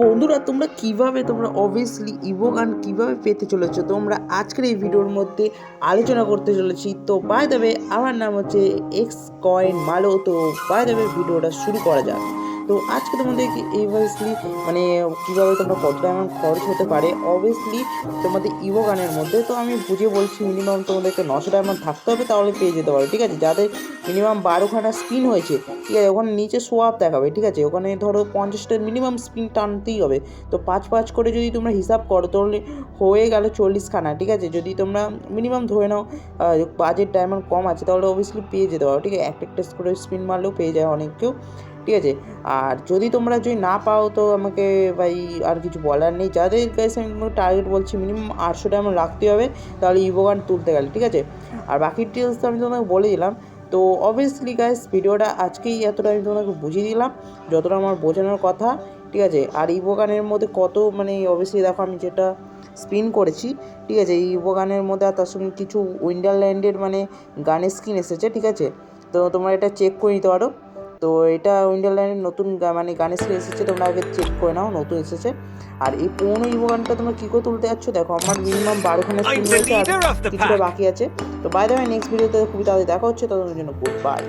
বন্ধুরা, তোমরা কীভাবে, তোমরা অবভিয়াসলি ইভো গান কীভাবে পেতে চলেছো? তোমরা আজকের এই ভিডিওর মধ্যে আলোচনা করতে চলেছি। তো বাই দেবে আমার নাম হচ্ছে এক্স কয়েন মালো তো বাই দেবে ভিডিওটা শুরু করা যাক। তো আজকে তোমাদেরকে অবভিয়াসলি মানে কীভাবে তোমরা কত অ্যামাউন্ট খরচ হতে পারে? অবভিয়াসলি তোমাদের ইভো গানের মধ্যে তো আমি বুঝে বলছি মিনিমাম তোমাদেরকে নশো অ্যামাউন্ট থাকতে হবে, তাহলে পেয়ে যেতে পারো, ঠিক আছে? যাদের মিনিমাম বারোখানা স্পিন হয়েছে, ঠিক আছে? ওখানে নিচে সোয়াপ দেখাবে, ঠিক আছে? ওখানে ধরো পঞ্চাশটা মিনিমাম স্পিন টানতেই হবে। তো পাঁচ পাঁচ করে যদি তোমরা হিসাব করো, তাহলে হয়ে গেল চল্লিশখানা, ঠিক আছে? যদি তোমরা মিনিমাম ধরে নাও বাজেট ডায়মন্ড কম আছে, তাহলে অবভিয়াসলি পেয়ে যেতে পারো, ঠিক আছে? একটা একটা করে স্পিন মারলেও পেয়ে যায় অনেক কেউ, ঠিক আছে? আর যদি তোমরা যদি না পাও, তো আমাকে ভাই আর কিছু বলার নেই। যাদের কাছে আমি টার্গেট বলছি মিনিমাম আটশো ডায়মন্ড রাখতে হবে, তাহলে ইভোগান তুলতে গেলে, ঠিক আছে? আর বাকি ডিটেলস তো আমি তোমাকে বলে দিলাম। তো অবভিয়াসলি গাইস ভিডিওটা আজকেই এতটা আমি তোমাকে বুঝিয়ে দিলাম। যতটা আমার বোঝানোর কথা ঠিক আছে? আর ইভো গানের মধ্যে কত মানে অবভিয়াসলি দেখো আমি যেটা স্পিন করেছি ঠিক আছে? এই ইভো গানের মধ্যে আর তার সঙ্গে কিছু উইন্ডারল্যান্ডের মানে গানের স্কিন এসেছে ঠিক আছে? তো তোমরা এটা চেক করে নিতে পারো। তো এটা উইন্ডারল্যান্ডের নতুন মানে গানের স্কিন এসেছে তোমরা আগে চেক করে নাও নতুন এসেছে। আর এই পুরোনো ইভো গানটা তোমরা কী করে তুলতে যাচ্ছ? দেখো আমার মিনিমাম বারোখানা স্কিন the রয়েছে আর কিছুটা বাকি আছে। তো বাই দ্য নেক্সট ভিডিওতে খুবই তাড়াতাড়ি দেখা হচ্ছে ততক্ষণের জন্য গুড বাই